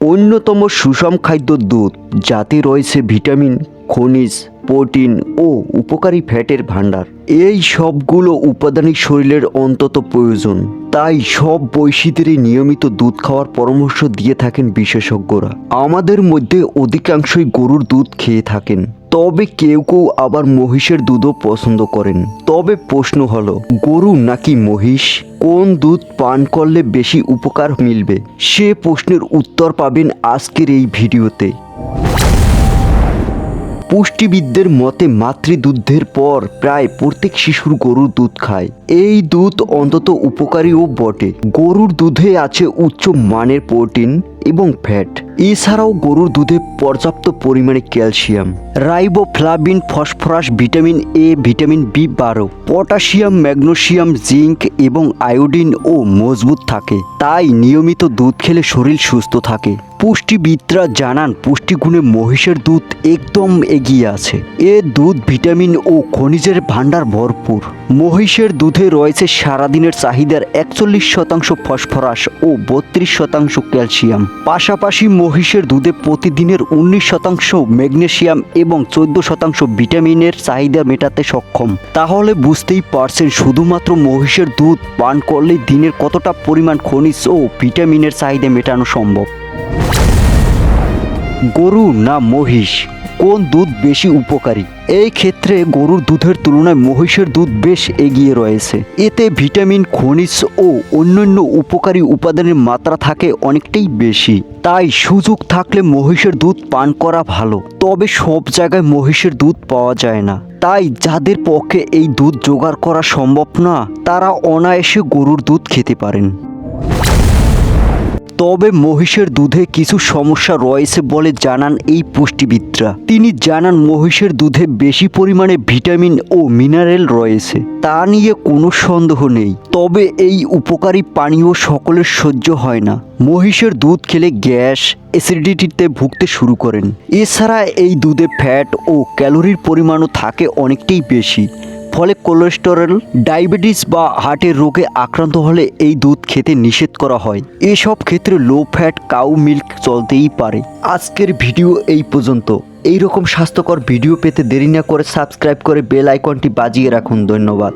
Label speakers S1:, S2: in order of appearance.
S1: অন্যতম সুষম খাদ্য দুধ যাতে রয়েছে ভিটামিন খনিজ প্রোটিন ও উপকারী ফ্যাটের ভাণ্ডার। এই সবগুলো উপাদানই শরীরের অন্তত প্রয়োজন। তাই সব বয়সীদেরই নিয়মিত দুধ খাওয়ার পরামর্শ দিয়ে থাকেন বিশেষজ্ঞরা। আমাদের মধ্যে অধিকাংশই গরুর দুধ খেয়ে থাকেন। তবে কেউ কেউ আবার মহিষের দুধও পছন্দ করেন। তবে প্রশ্ন হলো, গরু নাকি মহিষ? কোন দুধ পান করলে বেশি উপকার মিলবে? সে প্রশ্নের উত্তর পাবেন আজকের এই ভিডিওতে। পুষ্টিবিদদের মতে মাতৃদুদ্ধের পর প্রায় প্রত্যেক শিশুর গরুর দুধ খায়। এই দুধ অন্তত উপকারীও বটে। গরুর দুধে আছে উচ্চ মানের প্রোটিন এবং ফ্যাট। এছাড়াও গরুর দুধে পর্যাপ্ত পরিমাণে calcium, riboflavin, phosphorus, vitamin A vitamin B বারো, পটাশিয়াম ম্যাগনেসিয়াম জিঙ্ক এবং আয়োডিন ও মজবুত থাকে। তাই নিয়মিত দুধ খেলে শরীর সুস্থ থাকে। পুষ্টিবিদরা জানান, পুষ্টিগুণে মহিষের দুধ একদম এগিয়ে আছে। এ দুধ ভিটামিন ও খনিজের ভাণ্ডার ভরপুর। মহিষের দুধে রয়েছে সারাদিনের চাহিদার একচল্লিশ শতাংশ ফসফরাস ও বত্রিশ শতাংশ ক্যালসিয়াম। পাশাপাশি মহিষের দুধে প্রতিদিনের উনিশ শতাংশ ম্যাগনেশিয়াম এবং চোদ্দ শতাংশ ভিটামিনের চাহিদা মেটাতে সক্ষম। তাহলে বুঝতেই পারছেন শুধুমাত্র মহিষের দুধ পান করলে দিনের কতটা পরিমাণ খনিজ ও ভিটামিনের চাহিদা মেটানো সম্ভব। গরু না মহিষ। কোন দুধ বেশি উপকারী? এই ক্ষেত্রে গরুর দুধের তুলনায় মহিষের দুধ বেশ এগিয়ে রয়েছে। এতে ভিটামিন, খনিজ ও অন্যান্য উপকারী উপাদানের মাত্রা থাকে অনেকটাই বেশি। তাই সুযোগ থাকলে মহিষের দুধ পান করা ভালো। তবে সব জায়গায় মহিষের দুধ পাওয়া যায় না। তাই যাদের পক্ষে এই দুধ জোগাড় করা সম্ভব না, তারা অনায়াসে গরুর দুধ খেতে পারেন। তবে মহিষের দুধে কিছু সমস্যা রয়েছে বলে জানান এই পুষ্টিবিদরা। তিনি জানান, মহিষের দুধে বেশি পরিমাণে ভিটামিন ও মিনারেল রয়েছে। তা নিয়ে কোনো সন্দেহ নেই। তবে এই উপকারী পানীয় সকলের সহ্য হয় না। মহিষের দুধ খেলে গ্যাস, অ্যাসিডিটিতে ভুগতে শুরু করেন। এছাড়া এই দুধে ফ্যাট ও ক্যালোরির পরিমাণও থাকে অনেকটাই বেশি। ফলে কোলেস্টেরল, ডায়াবেটিস বা হার্টের রোগে আক্রান্ত হলে এই দুধ খেতে নিষেধ করা হয়। এসব ক্ষেত্রে লো ফ্যাট, কাউ মিল্ক চলতেই পারে। আজকের ভিডিও এই পর্যন্ত। এইরকম স্বাস্থ্যকর ভিডিও পেতে দেরি না করে সাবস্ক্রাইব করে বেল আইকনটি বাজিয়ে রাখুন। ধন্যবাদ।